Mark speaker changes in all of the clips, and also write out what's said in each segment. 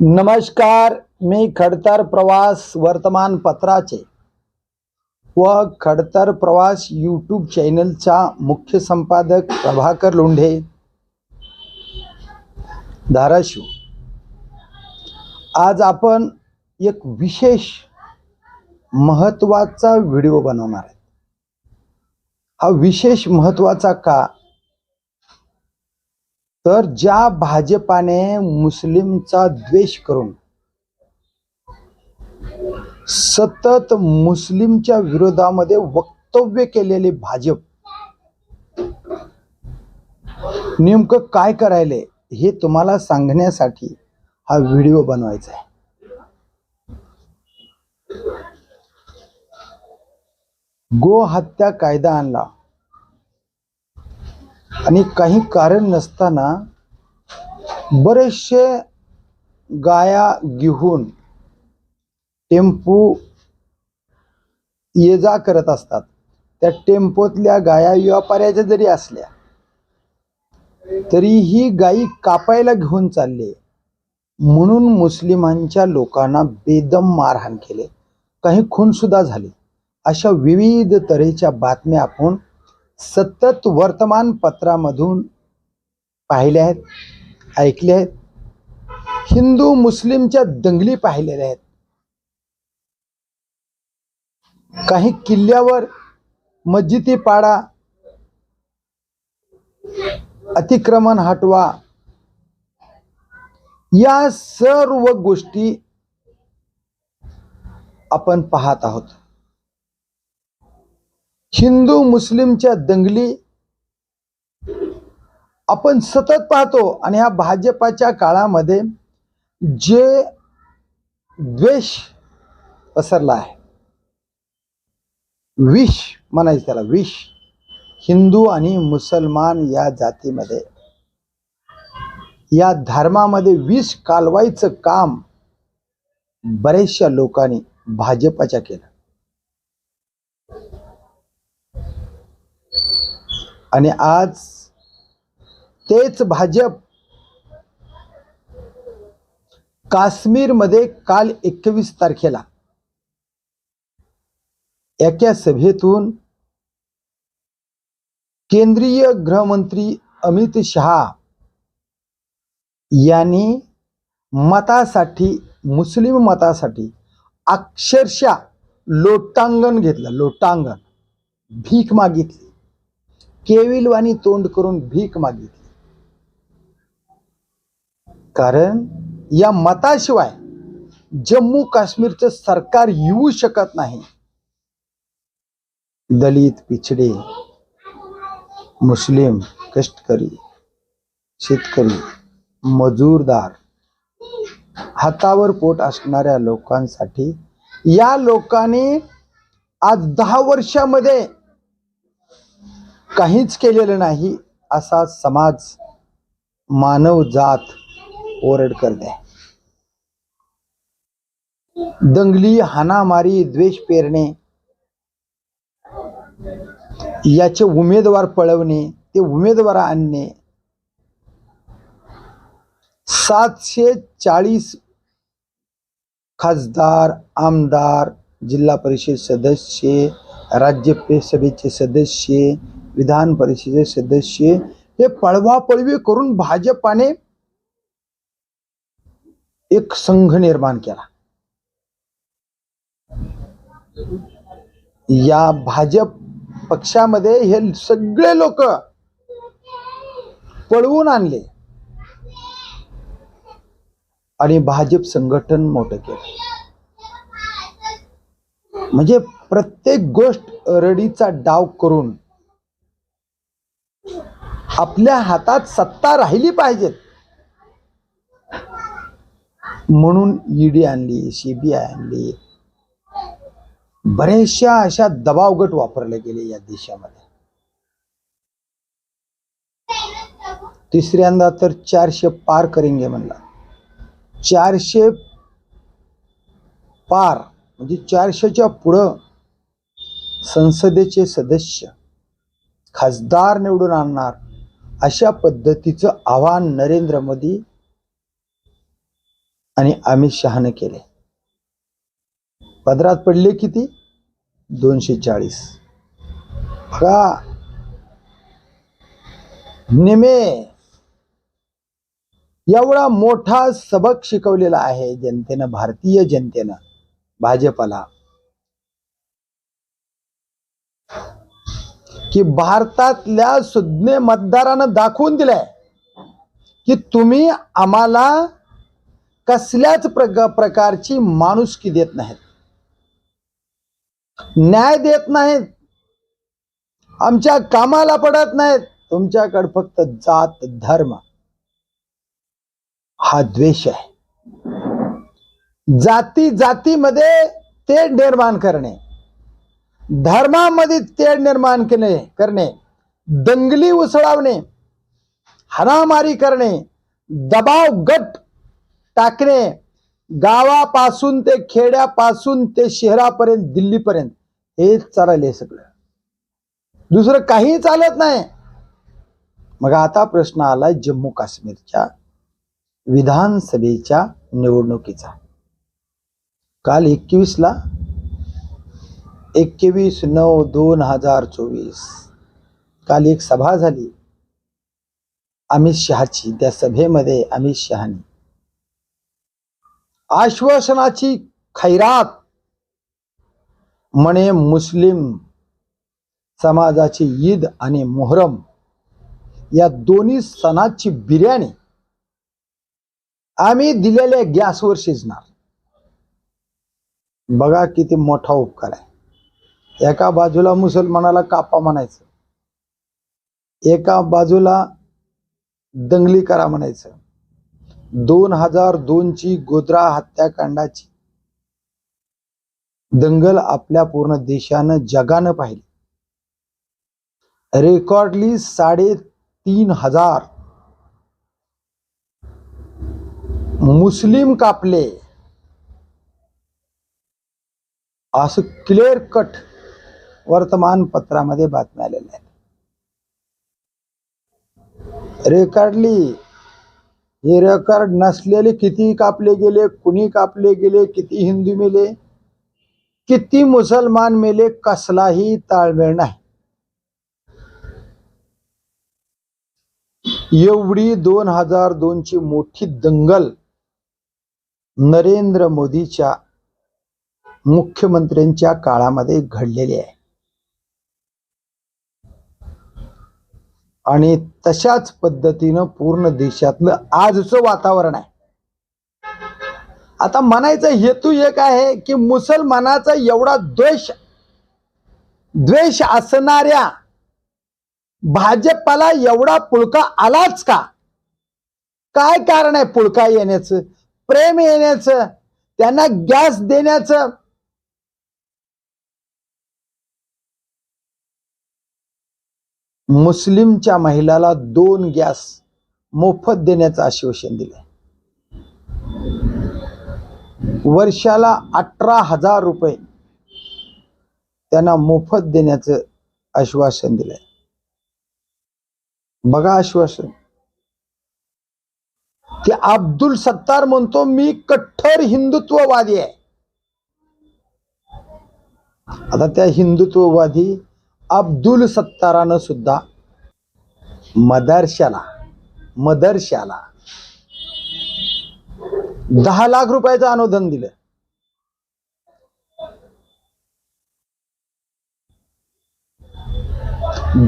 Speaker 1: नमस्कार मी खडतर प्रवास वर्तमानपत्राचे व खडतर प्रवास यूट्यूब चॅनलचा मुख्य संपादक प्रभाकर लोंढे. धाराशिव. आज आपण एक विशेष महत्त्वाचा व्हिडिओ बनवणार आहे. हा विशेष महत्त्वाचा का तर ज्या भाजपाने मुस्लिमचा द्वेष करून सतत मुस्लिमच्या विरोधामध्ये वक्तव्य केलेले भाजप नेमकं काय करायले हे तुम्हाला सांगण्यासाठी हा व्हिडिओ बनवायचा आहे. गो हत्या कायदा आणला. आणि काही कारण नसताना बरेचसे गाया घेऊन टेम्पू ये जा करत असतात. त्या टेम्पोतल्या गाया व्यापाऱ्याच्या जरी असल्या तरीही गायी कापायला घेऊन चालले. म्हणून मुस्लिमांच्या लोकांना बेदम मारहाण केले. काही खूनसुद्धा झाले. अशा विविध तऱ्हेच्या बातम्या आपण सतत वर्तमानपत्रामधून पाहिले आहेत ऐकले आहेत. हिंदू मुस्लिमच्या दंगली पाहिलेल्या आहेत. काही किल्ल्यावर मस्जिदी पाडा अतिक्रमण हटवा. या सर्व गोष्टी आपण पाहत आहोत. हिंदू मुस्लिमच्या दंगली आपण सतत पाहतो आणि ह्या भाजपाच्या काळामध्ये जे द्वेष पसरला आहे विष म्हणायचं त्याला विष हिंदू आणि मुसलमान या जातीमध्ये या धर्मामध्ये विष कालवायचं काम बरेचशा लोकांनी भाजपाच्या केलं. आणि आज तेच भाजप काश्मीरमध्ये काल एकवीस तारखेला एका सभेतून केंद्रीय गृहमंत्री अमित शहा यांनी मतासाठी मुस्लिम मतासाठी अक्षरशः लोटांगण घेतलं लोटांगण. भीक मागितली. केविलवाणी तोंड करून भीक मागितली. कारण या मताशिवाय जम्मू काश्मीरचं सरकार येऊ शकत नाही. दलित पिछडे मुस्लिम कष्टकरी शेतकरी मजूरदार हातावर पोट असणाऱ्या लोकांसाठी या लोकांनी आज दहा वर्षामध्ये काहीच केलेलं नाही असा समाज मानव जात ओरड करते. दंगली हाणामारी द्वेष पेरणे याचे उमेदवार पळवणे ते उमेदवार आणणे सातशे चाळीस खासदार आमदार जिल्हा परिषद सदस्य राज्यसभेचे सदस्य विधान परिषदेचे सदस्य हे पळवापळवी करून भाजपाने एक संघ निर्माण केला. या भाजप पक्षामध्ये हे सगळे लोक पळवून आणले. आणि भाजप संघटन मोठं केलं. म्हणजे प्रत्येक गोष्ट रडीचा डाव करून आपल्या हातात सत्ता राहिली पाहिजेत. म्हणून ईडी आणली सीबीआय आणली. बरेचशा अशा दबावगट वापरले गेले या देशामध्ये. तिसऱ्यांदा तर चारशे पार करेंगे म्हणला. चारशे पार म्हणजे चारशेच्या पुढं संसदेचे सदस्य खासदार निवडून आणणार अशा पद्धतीचं आव्हान नरेंद्र मोदी आणि अमित शहाने केले. पदरात पडले किती? दोनशे चाळीस. बघा. निमे. एवढा मोठा सबक शिकवलेला आहे जनतेनं भारतीय जनतेनं भाजपला. की भारतातल्या सुज्ञ मतदारानं दाखवून दिलंय की तुम्ही आम्हाला कसल्याच प्रग- प्रकारची माणुसकी देत नाहीत. न्याय देत नाहीत. आमच्या कामाला पडत नाहीत. तुमच्याकडे फक्त जात धर्म. हा द्वेष आहे. जाती जातीमध्ये ते निर्माण करणे. धर्मामध्ये तेढ निर्माण केले करणे दंगली उसळावणे हाणामारी करणे दबाव गट टाकणे गावापासून ते खेड्यापासून ते शहरापर्यंत दिल्लीपर्यंत हेच चालले सगळं. दुसरं काही चालत नाही. मग आता प्रश्न आलाय जम्मू काश्मीरच्या विधानसभेच्या निवडणुकीचा. काल एकवीस ला एकवीस नऊ दोन हजार चोवीस. काल एक सभा झाली. अमित शहाची. त्या सभेमध्ये अमित शहानी आश्वासनाची खैरात म्हणे मुस्लिम समाजाची ईद आणि मोहरम या दोन्ही सणाची बिर्याणी आम्ही दिलेल्या गॅसवर शिजणार. बघा किती मोठा उपकार आहे. एका बाजूला मुसलमानाला कापा म्हणायचं. एका बाजूला दंगली करा म्हणायचं. दोन हजार दोनची गोद्रा हत्याकांडाची दंगल आपल्या पूर्ण देशानं जगानं पाहिली. रेकॉर्डली साडेतीन हजार मुस्लिम कापले. असं क्लिअर कट वर्तमानपत्रामध्ये बातम्या आलेल्या आहेत. रेकॉर्डली हे रेकॉर्ड नसलेले किती कापले गेले कुणी कापले गेले किती हिंदू मेले किती मुसलमान मेले कसलाही ताळमेळ नाही. एवढी दोन हजार दोनची मोठी दंगल नरेंद्र मोदीच्या मुख्यमंत्र्यांच्या काळामध्ये घडलेली आहे. आणि तशाच पद्धतीनं पूर्ण देशातलं आजचं वातावरण आहे. आता म्हणायचा हेतू एक आहे की मुसलमानाचा एवढा द्वेष द्वेष असणाऱ्या भाजपाला एवढा पुळका आलाच का? काय कारण आहे पुळका येण्याचं? प्रेम येण्याचं? त्यांना गॅस देण्याचं? मुस्लिमच्या महिलाला दोन गॅस मोफत देण्याचं आश्वासन दिलं वर्षाला अठरा हजार रुपये त्यांना मोफत देण्याचं आश्वासन दिलंय. बघा आश्वासन. ते अब्दुल सत्तार म्हणतो मी कठ्ठर हिंदुत्ववादी आहे. आता त्या हिंदुत्ववादी अब्दुल सत्तारानं सुद्धा मदरशाला मदरशाला दहा लाख रुपयाचं अनुदान दिलं.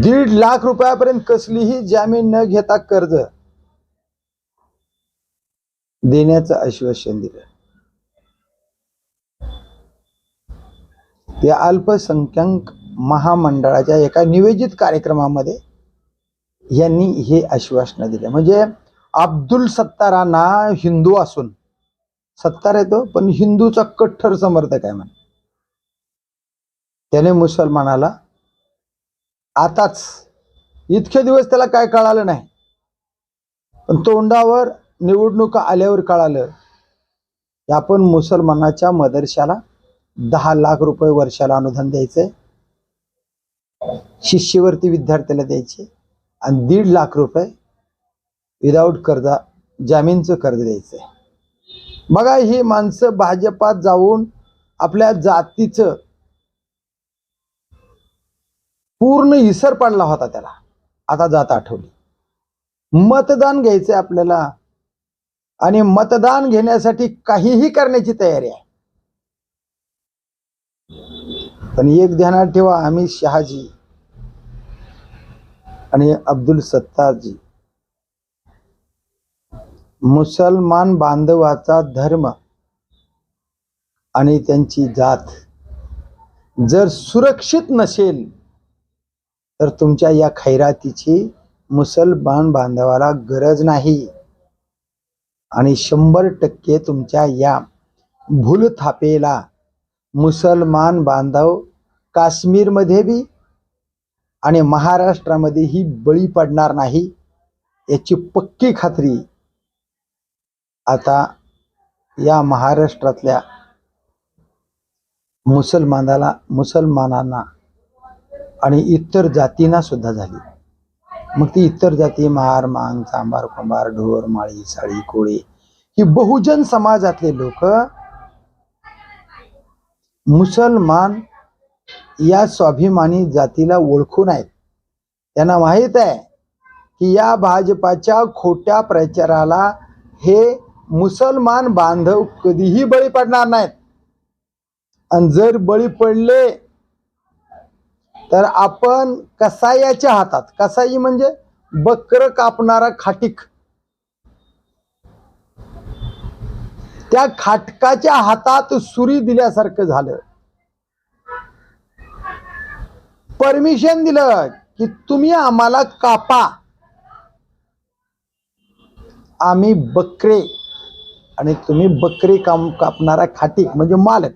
Speaker 1: दीड लाख रुपयापर्यंत कसलीही जामीन न घेता कर्ज देण्याचं आश्वासन दिलं. त्या अल्पसंख्याक महामंडळाच्या एका नियोजित कार्यक्रमामध्ये यांनी हे आश्वासन दिले. म्हणजे अब्दुल सत्तारांना हिंदू असून सत्तार येतो पण हिंदूचा कट्टर समर्थक आहे म्हणे. त्याने मुसलमानाला आताच इतके दिवस त्याला काय कळालं नाही पण तोंडावर निवडणुका आल्यावर कळालं की आपण मुसलमानाच्या मदरशाला दहा लाख रुपये वर्षाला अनुदान द्यायचंय. शिष्यवृत्ती विद्यार्थ्याला द्यायचे आणि दीड लाख रुपये विदाऊट कर्जा जामीनचं कर्ज द्यायचंय. बघा ही माणसं भाजपात जाऊन आपल्या जातीचं पूर्ण इसर पडला होता त्याला. आता जात आठवली. मतदान घ्यायचंय आपल्याला आणि मतदान घेण्यासाठी काहीही करण्याची तयारी आहे. पण एक ध्यानात ठेवा अमित शहाजी. आणि अब्दुल सत्तारजी. मुसलमान बांधवाचा धर्म आणि त्यांची जात. जर सुरक्षित नसेल तर तुमच्या या खैरातीची मुसलमान बांधवाला गरज नाही. आणि शंभर टक्के तुमच्या या भूलथापेला मुसलमान बांधव काश्मीरमध्ये बी आणि महाराष्ट्रामध्ये ही बळी पडणार नाही याची पक्की खात्री आता या महाराष्ट्रातल्या मुसलमानाला मुसलमानांना आणि इतर जातींना सुद्धा झाली. मग ती इतर जाती महार मांग सांबार कुंभार ढोर माळी साळी कोळी ही बहुजन समाजातले लोक मुसलमान या स्वाभिमानी जातीला ओळखून आहेत त्यांना माहीत आहे की या भाजपाच्या खोट्या प्रचाराला हे मुसलमान बांधव कधीही बळी पडणार नाहीत. आणि जर बळी पडले तर आपण कसायाच्या हातात कसाई म्हणजे बकर कापणारा खाटीक त्या खाटकाच्या हातात सुरी दिल्यासारखं झालं. परमिशन दिलं की तुम्ही आम्हाला कापा. आम्ही बकरे आणि तुम्ही बकरी काम कापणारा खाटीक म्हणजे मालक.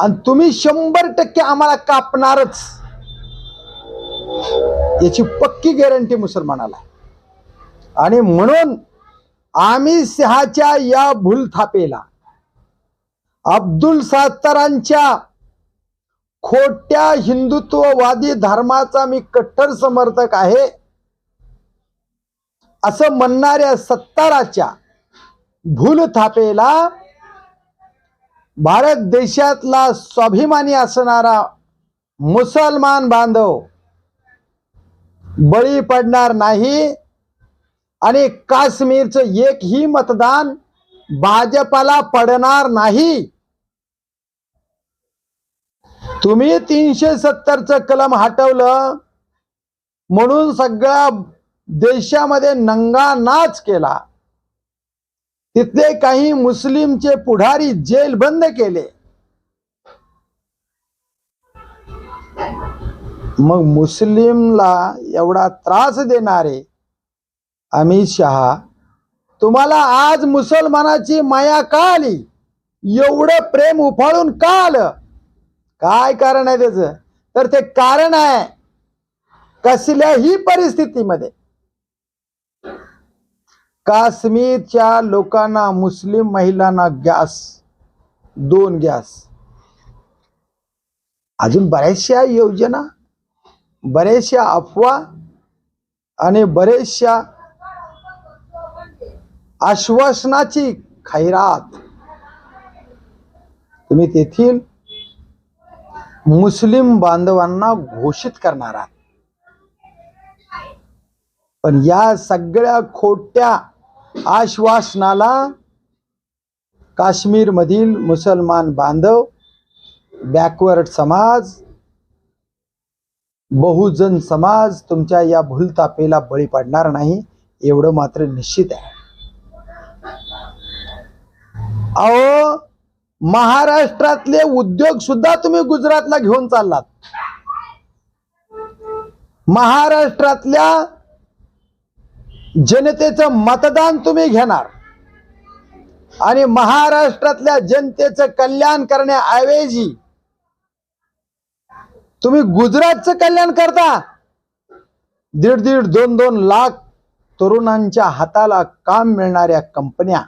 Speaker 1: आणि तुम्ही शंभर टक्के आम्हाला कापणारच. याची पक्की गॅरंटी मुसलमानाला आणि म्हणून आम्ही सिंहाच्या या भूलथापेला अब्दुल सत्तारांच्या खोट्या हिंदुत्ववादी धर्माचा मी कट्टर समर्थक आहे असं म्हणणाऱ्या सत्ताराच्या भूलथापेला भारत देशातला स्वाभिमानी असणारा मुसलमान बांधव बळी पडणार नाही. आणि काश्मीरचं एकही मतदान भाजपाला पडणार नाही. तुम्ही तीनशे सत्तरचं कलम हटवलं म्हणून सगळ्या देशामध्ये नंगा नाच केला. तिथले काही मुस्लिमचे पुढारी जेल बंद केले. मग मुस्लिमला एवढा त्रास देणारे अमित शहा तुम्हाला आज मुसलमानाची माया का आली? एवढं प्रेम उफाळून का आलं? काय कारण आहे त्याचं? तर ते कारण आहे कसल्याही परिस्थितीमध्ये. काश्मीरच्या लोकांना मुस्लिम महिलांना गॅस दोन गॅस. अजून बऱ्याचशा योजना बऱ्याचशा अफवा आणि बरेचशा आश्वासनाची खैरात. तुम्ही तेथील मुस्लिम बांधवांना घोषित करणार आहात. पण या सगळ्या खोट्या आश्वासनाला काश्मीर मधील मुसलमान बांधव बॅकवर्ड समाज बहुजन समाज तुमच्या या भूलतापेला बळी पडणार नाही एवढं मात्र निश्चित आहे. अहो महाराष्ट्रातले उद्योग सुद्धा तुम्ही गुजरातला घेऊन चाललात. महाराष्ट्रातल्या जनतेचं मतदान तुम्ही घेणार. आणि महाराष्ट्रातल्या जनतेचं कल्याण करण्याऐवजी तुम्ही गुजरातचं कल्याण करता. दीड दीड दोन दोन लाख तरुणांच्या हाताला काम मिळणाऱ्या कंपन्या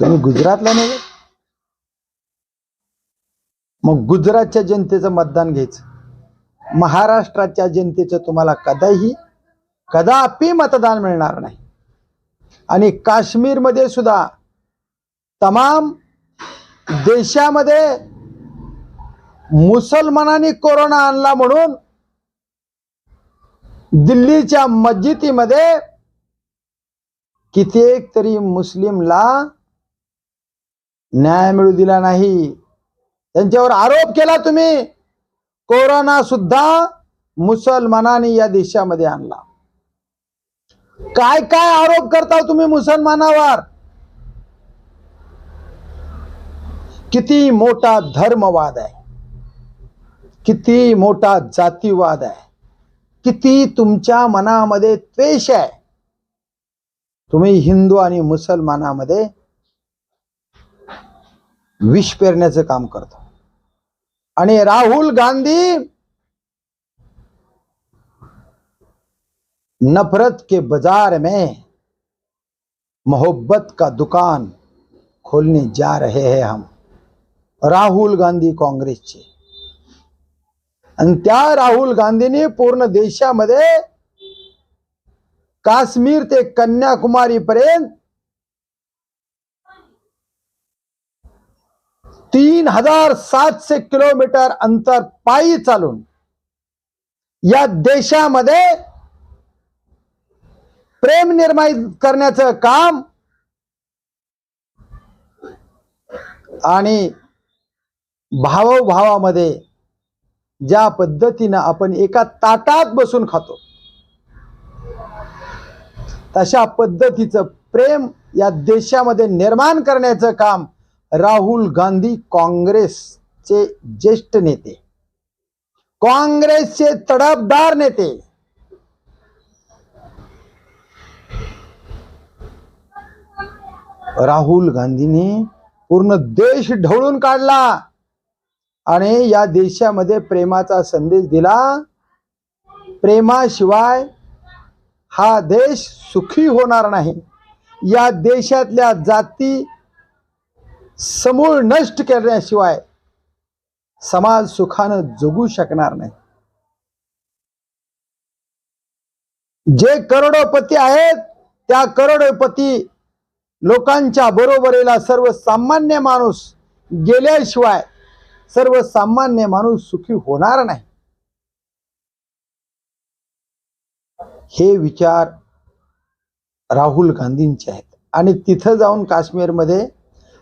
Speaker 1: तुम्ही गुजरातला नाही मग गुजरातच्या जनतेचं मतदान घ्यायचं. महाराष्ट्राच्या जनतेचं तुम्हाला कदाही कदापि मतदान मिळणार नाही. आणि काश्मीरमध्ये सुद्धा तमाम देशामध्ये मुसलमानांनी कोरोना आणला म्हणून दिल्लीच्या मस्जिदीमध्ये कित्येक तरी मुस्लिमला न्याय मिळू दिला नाही. त्यांच्यावर आरोप केला तुम्ही. कोरोना सुद्धा मुसलमानांनी या देशामध्ये आणला. काय काय आरोप करता तुम्ही मुसलमानावर? किती मोठा धर्मवाद आहे. किती मोठा जातीवाद आहे. किती तुमच्या मनामध्ये द्वेष आहे. तुम्ही हिंदू आणि मुसलमानामध्ये विष पेरण्याचं काम करतो आणि राहुल गांधी नफरत के बाजार में मोहब्बत का दुकान खोलने जा रहे हैं हम। राहुल गांधी काँग्रेसचे आणि त्या राहुल गांधीने पूर्ण देशामध्ये काश्मीर ते कन्याकुमारी पर्यंत तीन हजार सातशे किलोमीटर अंतर पायी चालून या देशामध्ये प्रेम निर्माण करण्याचं काम आणि भावभावामध्ये ज्या पद्धतीनं आपण एका ताटात बसून खातो तशा पद्धतीचं प्रेम या देशामध्ये निर्माण करण्याचं काम राहुल गांधी काँग्रेसचे ज्येष्ठ नेते काँग्रेसचे तडफदार नेते. राहुल गांधींनी पूर्ण देश ढवळून काढला आणि या देशामध्ये प्रेमाचा संदेश दिला. प्रेमाशिवाय हा देश सुखी होणार नाही. या देशातल्या जाती समूळ नष्ट करण्याशिवाय समाज सुखानं जगू शकणार नाही. जे करोडोपती आहेत त्या करोडोपती लोकांच्या बरोबरीला सर्वसामान्य माणूस गेल्याशिवाय सर्वसामान्य माणूस सुखी होणार नाही. हे विचार राहुल गांधींचे आहेत. आणि तिथं जाऊन काश्मीरमध्ये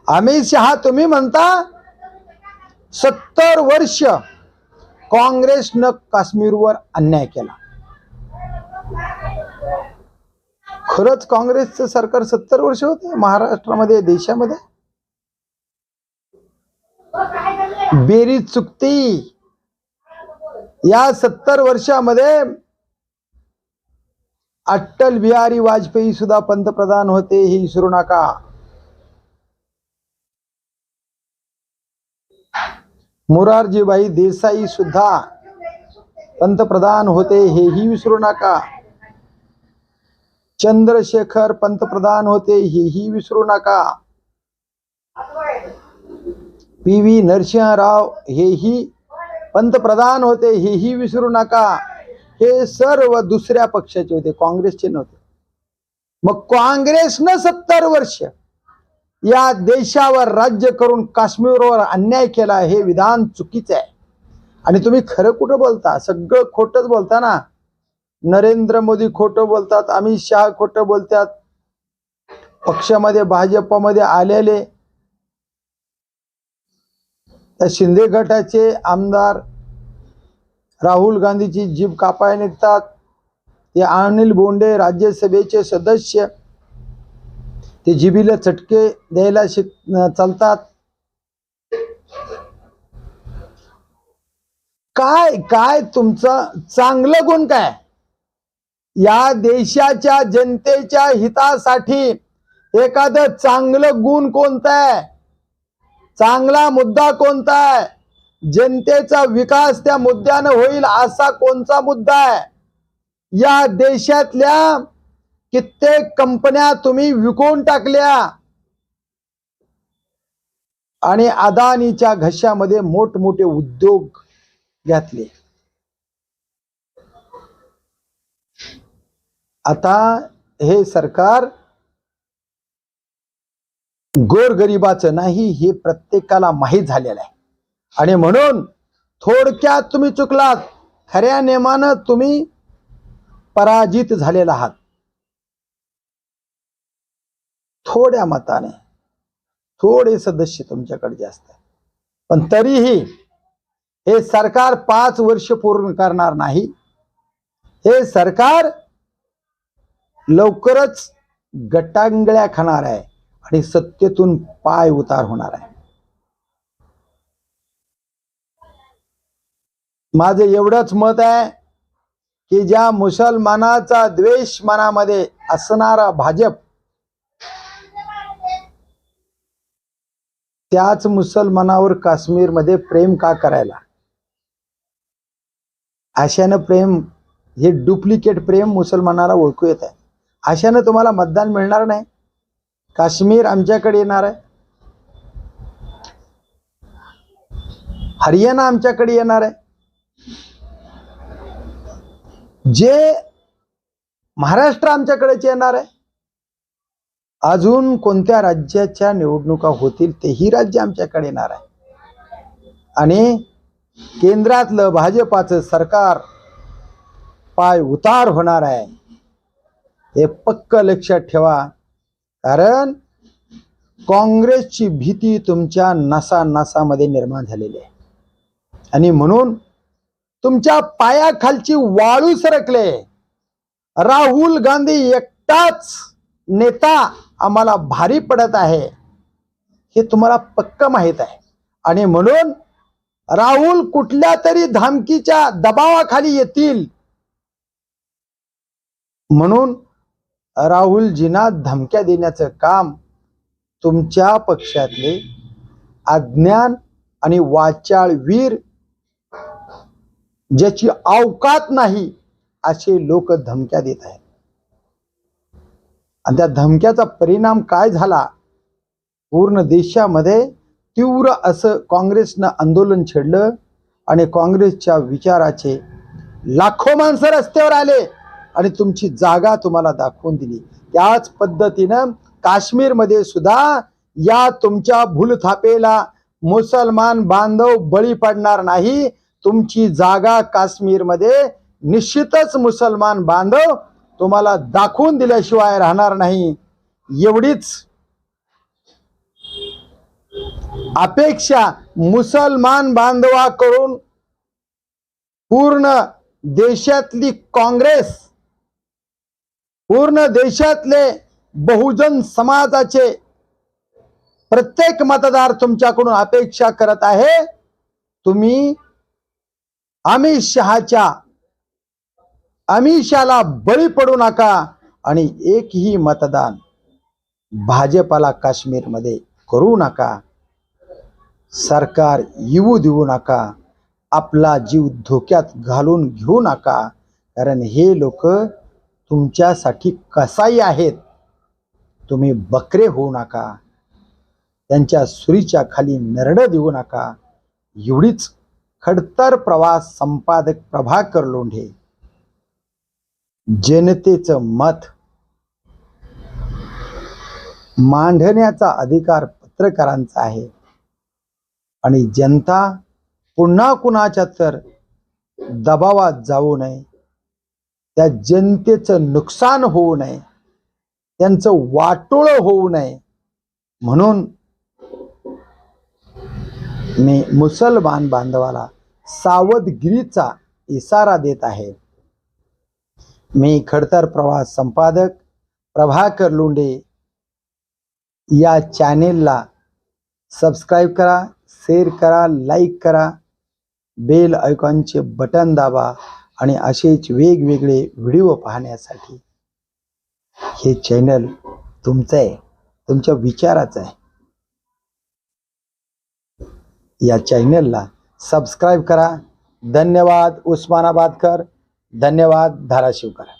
Speaker 1: अमित शहा तुम्ही म्हणता? सत्तर वर्ष काँग्रेसनं काश्मीरवर अन्याय केला. खरंच काँग्रेसचं सरकार सत्तर वर्ष होते महाराष्ट्रामध्ये देशामध्ये? बेरीज चुकती. या सत्तर वर्षामध्ये अटल बिहारी वाजपेयी सुद्धा पंतप्रधान होते हे विसरू नका. मोरारजीबाई देसाई सुद्धा पंतप्रधान होते हेही विसरू नका. चंद्रशेखर पंतप्रधान होते हेही विसरू नका. पी व्ही नरसिंहराव हेही पंतप्रधान होते हेही विसरू नका. हे सर्व दुसऱ्या पक्षाचे होते काँग्रेसचे नव्हते. मग काँग्रेसनं सत्तर वर्ष या देशावर राज्य करून काश्मीरवर अन्याय केला हे विधान चुकीचं आहे. आणि तुम्ही खरं कुठं बोलता? सगळं खोटंच बोलता ना? नरेंद्र मोदी खोटं बोलतात अमित शहा खोटं बोलतात. पक्षामध्ये भाजपमध्ये आलेले त्या शिंदे गटाचे आमदार राहुल गांधीची जीभ कापाय निघतात. ते अनिल बोंडे राज्यसभेचे सदस्य ते जिबीला चटके द्यायला शिक चालतात. काय काय तुमचं चांगलं गुण काय? या देशाच्या जनतेच्या हितासाठी एखादं चांगलं गुण कोणतं आहे? चांगला मुद्दा कोणता आहे? जनतेचा विकास त्या मुद्द्यानं होईल असा कोणता मुद्दा आहे? या देशातल्या कित्येक कंपन्या तुम्ही विकून टाकल्या. आणि अदानीच्या घशामध्ये मोठमोठे उद्योग घातले. आता हे सरकार गोरगरिबाचं नाही हे प्रत्येकाला माहीत झालेलं आहे. आणि म्हणून थोडक्यात तुम्ही चुकलात. खऱ्या नेमानं तुम्ही पराजित झालेला आहात. थोड्या मताने. थोडे सदस्य तुमच्याकडे जास्त पण तरीही हे सरकार पाच वर्ष पूर्ण करणार नाही. हे सरकार लवकरच गटांगळ्या खाणार आहे आणि सत्तेतून पाय उतार होणार आहे. माझं एवढंच मत आहे की ज्या मुसलमानाचा द्वेष मनामध्ये असणारा भाजप त्याच मुसलमानावर काश्मीरमध्ये प्रेम का करायला? अशानं प्रेम हे डुप्लिकेट प्रेम मुसलमानाला ओळखू येत आहे. अशानं तुम्हाला मतदान मिळणार नाही? काश्मीर आमच्याकडे येणार आहे. हरियाणा आमच्याकडे येणार आहे. जे महाराष्ट्र आमच्याकडेच येणार आहे. अजून कोणत्या राज्याच्या निवडणुका होतील तेही राज्य आमच्याकडे येणार आहे. आणि केंद्रातलं भाजपाचं सरकार पाय उतार होणार आहे. हे पक्क लक्षात ठेवा. कारण काँग्रेसची भीती तुमच्या नसा नसामध्ये निर्माण झालेली आहे. आणि म्हणून तुमच्या पायाखालची वाळू सरकले. राहुल गांधी एकटाच नेता आम्हाला भारी पडत आहे. हे तुम्हाला पक्क माहीत आहे. आणि म्हणून राहुल कुठल्या तरी धमकीच्या दबावाखाली येतील. म्हणून राहुलजींना धमक्या देण्याचं काम तुमच्या पक्षातले अज्ञान आणि वाचाळ वीर ज्याची अवकात नाही असे लोक धमक्या देत आहेत. आणि त्या धमक्याचा परिणाम काय झाला? पूर्ण देशामध्ये तीव्र असं काँग्रेसनं आंदोलन छेडलं आणि काँग्रेसच्या विचाराचे लाखो माणसं रस्त्यावर आले आणि तुमची जागा तुम्हाला दाखवून दिली. त्याच पद्धतीनं काश्मीरमध्ये सुद्धा या तुमच्या भूलथापेला मुसलमान बांधव बळी पडणार नाही. तुमची जागा काश्मीरमध्ये निश्चितच मुसलमान बांधव तुम्हाला दाखवून दिल्याशिवाय राहणार नाही. एवढीच अपेक्षा मुसलमान बांधवाकडून पूर्ण देशातली काँग्रेस पूर्ण देशातले बहुजन समाजाचे प्रत्येक मतदार तुमच्याकडून अपेक्षा करत आहे. तुम्ही अमित शहाच्या अमिषाला बळी पडू नका आणि एकही मतदान भाजपाला काश्मीरमध्ये करू नका. सरकार येऊ देऊ नका. आपला जीव धोक्यात घालून घेऊ नका. कारण हे लोक तुमच्यासाठी कसाई आहेत. तुम्ही बकरे होऊ नका. त्यांच्या सुरीच्या खाली नरड देऊ नका. एवढीच खडतर प्रवास संपादक प्रभाकर लोंढे जनतेचं मत. मांडण्याचा अधिकार पत्रकारांचा आहे. आणि जनता पुन्हा कुणाच्या तर दबावात जाऊ नये. त्या जनतेचं नुकसान होऊ नये. त्यांचं वाटोळ होऊ नये. म्हणून मी मुसलमान बांधवाला सावधगिरीचा इशारा देत आहे. मी खडतर प्रवास संपादक प्रभाकर लोंढे या चॅनेलला सबस्क्राईब करा शेअर करा लाईक करा बेल आयकॉनचे बटन दाबा आणि असेच वेगवेगळे व्हिडिओ पाहण्यासाठी हे चॅनल तुमचं आहे तुमच्या विचाराचं आहे. या चॅनलला सबस्क्राईब करा. धन्यवाद उस्मानाबादकर. धन्यवाद धाराशिवकर.